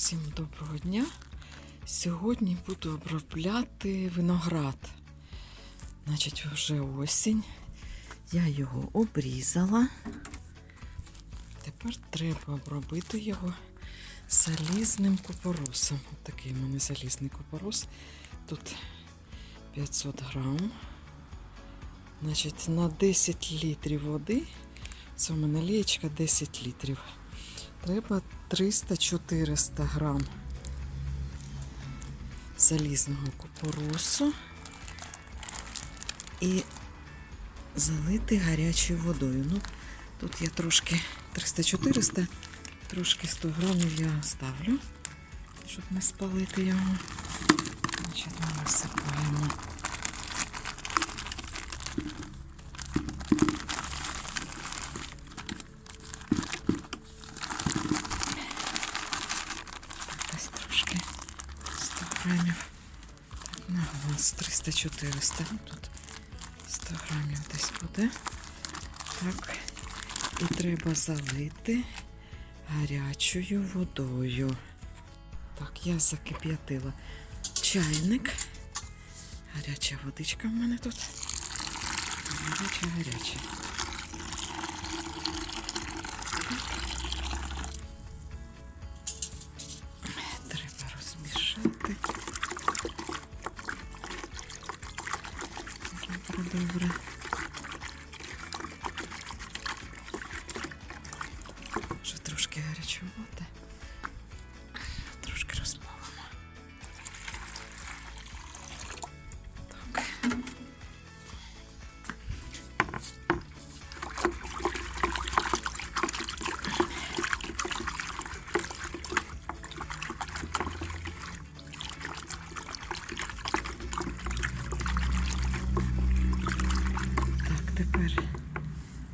Всім доброго дня. Сьогодні буду обробляти виноград. Значить, вже осінь. Я його обрізала. Тепер треба обробити його залізним купоросом. Ось такий у мене залізний купорос. Тут 500 грам. Значить, на 10 літрів води. Це у мене лієчка 10 літрів. Треба 300-400 грам залізного купоросу і залити гарячою водою. Ну, тут я трошки 300-400, трошки 100 грамів я ставлю, щоб не спалити його. Значить, ми насипаємо. Десь трошки 100 грамів. На глаз 300-400. Ну, Тут 100 грамів десь буде. Так. І треба залити гарячою водою. Так, я закип'ятила чайник. Гаряча водичка в мене тут. Гаряча, гаряча. Добре. Вже трошки гарячувати. Тепер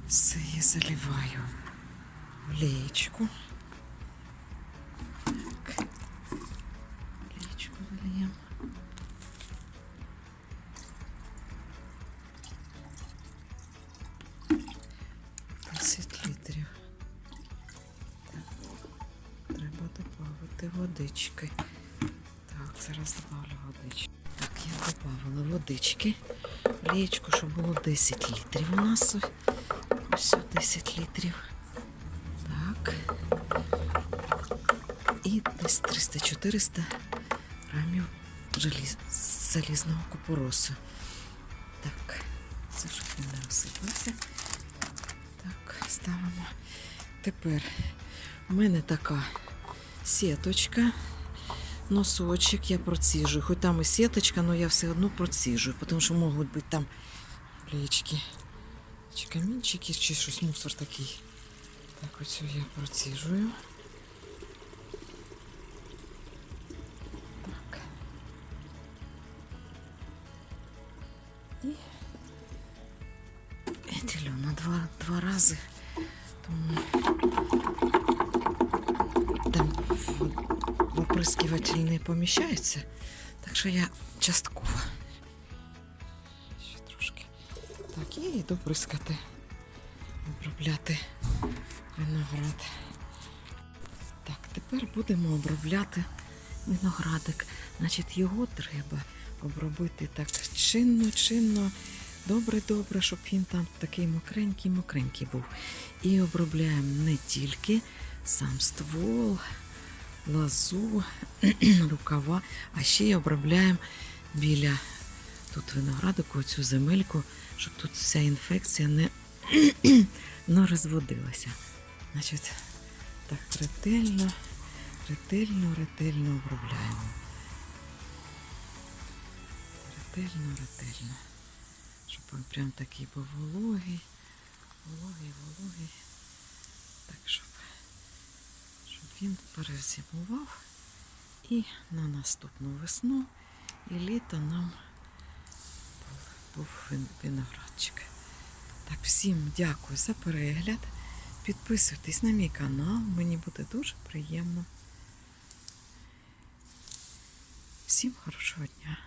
все я заливаю в леечку. Так. Залиємо. Десять літрів. Треба додати водички. Так, зараз добавлю водички. Так, я додавала водички. Лієчку, щоб було 10 літрів у нас. Ось 10 літрів. Так. І десь 300-400 грамів залізного купоросу. Так, це щоб він не розсипався. Так, ставимо. Тепер у мене така сіточка, носочок я проціжую. Хоч там і сіточка, але я все одно проціжую, тому що можуть бути там плечки, чи камінчики, чи щось мусор такий. Так, оцю я проціжую. Так. І я на два, два рази. Тому там в- в оприскиватель не поміщається. Так що я частково. Ще трошки. Так, і йду прискати, обробляти виноград. Так, тепер будемо обробляти виноградик. Значить, його треба обробити так чинно, чинно, добре-добре, щоб він там такий мокренький-мокренький був. І обробляємо не тільки сам ствол, лозу, рукава, а ще й обробляємо біля тут виноградику цю земельку, щоб тут вся інфекція не, не розводилася. Значить, так ретельно, ретельно, ретельно обробляємо. Ретельно, ретельно. Щоб він прям такий був вологий, вологий, вологий. Так, щоб, щоб він перезимував і на наступну весну і літо нам був, виноградчик. Так, всім дякую за перегляд. Підписуйтесь на мій канал, мені буде дуже приємно. Всім хорошого дня!